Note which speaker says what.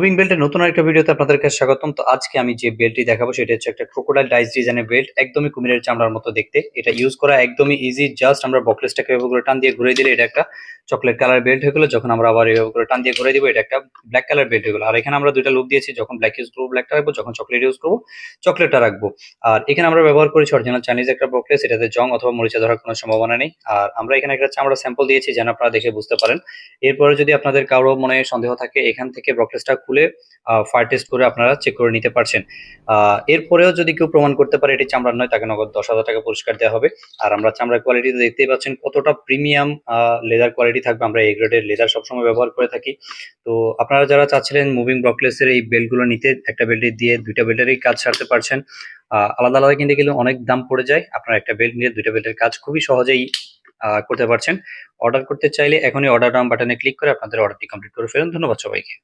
Speaker 1: Moving বেল্টের নতুন আরেকটা ভিডিওতে আপনাদেরকে স্বাগতম। তো আজকে আমি যে বেল্টটি দেখাবো, সেটা হচ্ছে একটা ক্রোকোডাইল ডাইস ডিজাইনের বেল্ট একদমই কুমিরের চামড়ার মতো দেখতে। এটা ইউজ করা একদমই ইজি জাস্ট আমরা বকলেসটাকে এভাবে করে টান দিয়ে ঘুরে দিলে এটা একটা চকলেট কালার বেল্ট হয়ে গেলো, যখন আমরা আবার এভাবে করে টান দিয়ে ঘুরে দিব, এটা একটা ব্ল্যাক কালার বেল্ট হয়ে গেলো। আর এখানে আমরা দুইটা লুক দিয়েছি, যখন ব্ল্যাক ইউজ করব ব্ল্যাকটা রাখব, যখন চকলেট ইউজ করব চকলেটটা রাখব। আর এখানে আমরা ব্যবহার করেছি অরিজিনাল চাইনিজ একটা বকলেস এটাতে জং অথবা মরিচা ধরার কোনো সম্ভাবনা নেই। আর আমরা এখানে একটা চামড়া স্যাম্পল দিয়েছি, যেন আপনারা দেখে বুঝতে পারেন। এরপরে যদি আপনাদের কারও মনে সন্দেহ থাকে, এখান থেকে ব্রকলেসটা খুলে ফায়ার টেস্ট করে আপনারা চেক করে নিতে পারছেন। এরপরেও যদি কেউ প্রমাণ করতে পারে, এটি চামড়ার নয়, তাকে নগদ দশ হাজার টাকা পুরস্কার দেওয়া হবে। আর আমরা চামড়ার কোয়ালিটি দেখতেই পাচ্ছেন, কতটা প্রিমিয়াম লেদার কোয়ালিটি থাকবে, আমরা এই গ্রেডের লেদার সবসময় ব্যবহার করে থাকি। তো আপনারা যারা চাচ্ছিলেন মুভিং ব্রকলেসের এই বেল্টগুলো নিতে, একটা বেল্টে দিয়ে দুইটা বেল্টেরই কাজ সারতে পারছেন আলাদা আলাদা কিনতে গেলে অনেক দাম পড়ে যায়। আপনারা একটা বেল্ট নিয়ে দুইটা বেল্টের কাজ খুবই সহজেই করতে পারছেন। অর্ডার করতে চাইলে এখনই অর্ডার নাম বাটনে ক্লিক করে আপনাদের অর্ডারটি কমপ্লিট করে ফেলুন। ধন্যবাদ সবাইকে।